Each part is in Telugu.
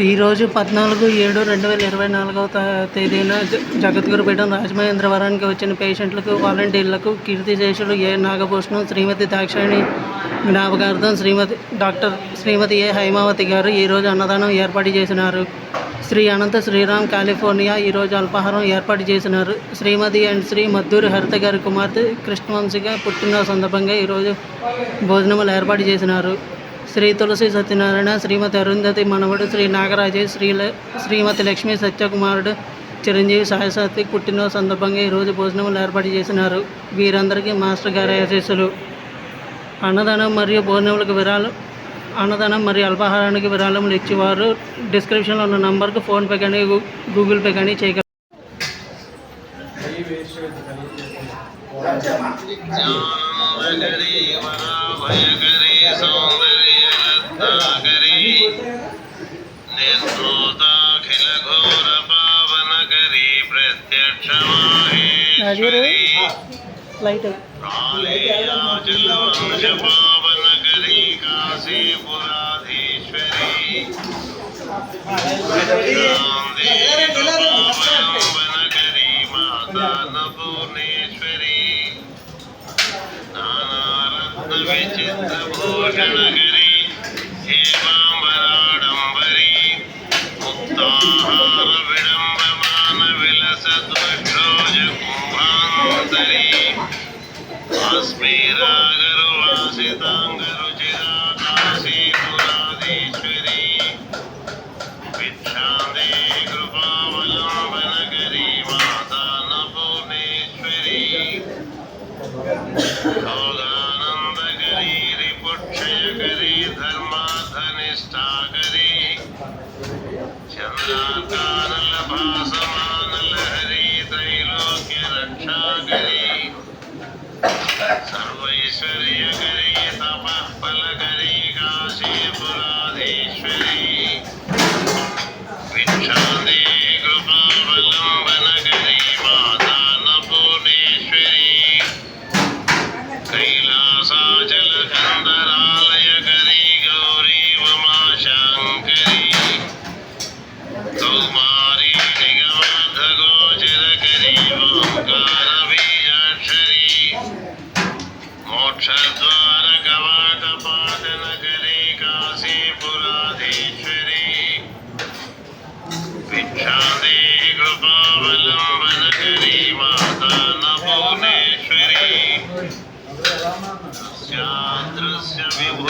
ఈరోజు పద్నాలుగు ఏడు రెండు వేల ఇరవై నాలుగవ తేదీన జగద్గురుపీఠం రాజమహేంద్రవరానికి వచ్చిన పేషెంట్లకు వాలంటీర్లకు కీర్తిశేషులు ఏ నాగభూషణం శ్రీమతి దాక్షాయణి జ్ఞాపకార్థం శ్రీమతి డాక్టర్ శ్రీమతి ఏ హైమావతి గారు ఈరోజు అన్నదానం ఏర్పాటు చేసినారు. శ్రీ అనంత శ్రీరామ్ కాలిఫోర్నియా ఈరోజు అల్పాహారం ఏర్పాటు చేసినారు. శ్రీమతి అండ్ శ్రీ మద్దూరి హరిత గారి కుమార్తె కృష్ణవంశిగా పుట్టిన సందర్భంగా ఈరోజు భోజనములు ఏర్పాటు చేసినారు. శ్రీ తులసి సత్యనారాయణ శ్రీమతి అరుంధతి మనవడు శ్రీ నాగరాజే శ్రీ శ్రీమతి లక్ష్మీ సత్యకుమారుడు చిరంజీవి సాయసాత్విక్ పుట్టిన సందర్భంగా ఈరోజు భోజనములు ఏర్పాటు చేసినారు వీరందరికీ మాస్టర్ గారి ఆశీస్సులు అన్నదానం మరియు భోజనములకు విరాళం అన్నదానం మరియు అల్పాహారానికి విరాళములు ఇచ్చేవారు డిస్క్రిప్షన్లో ఉన్న నంబర్కు ఫోన్పే కానీ గూగుల్ పే కానీ చేయగలరు సౌందర్య వరాభయకరి సౌందర్యరత్నాకరి నిర్మృతాఖిల ఘోర పావనకరి ప్రత్యక్షమాహేశ్వరి లైట్ ప్రాళేయాచలవంశ పావనకరి కాశీపురాధీశ్వరి పావనంబనకరి మాతాన్నపూర్ణేశ్వరి నానారత్న విచిత్ర భూషణకరి ஏகாம்பராடம்பரி முத்தாகார விடம்பமான விலசத்வக்ஷோஜ கும்பாந்தரி அஸ்மீரா సర్వైశ్వర్యకరీ తపఃఫలకరీ కాశీపురాధీశ్వరీ విక్షాందే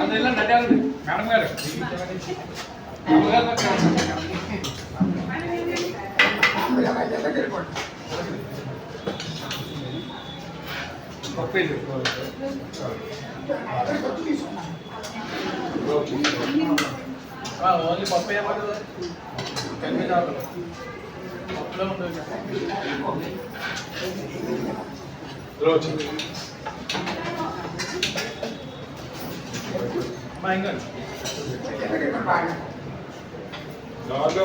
ಅದೆಲ್ಲ ನಡೆಯಲ್ರಿ ಮೇಡಮ್ ಗಾರು ಒಪ್ಪಿದ್ರು ఓన్లీ పప్పు ఏమన్నా కన్వీన్ పప్పులో ఉండదు రోజు. మా ఇంకా బాగా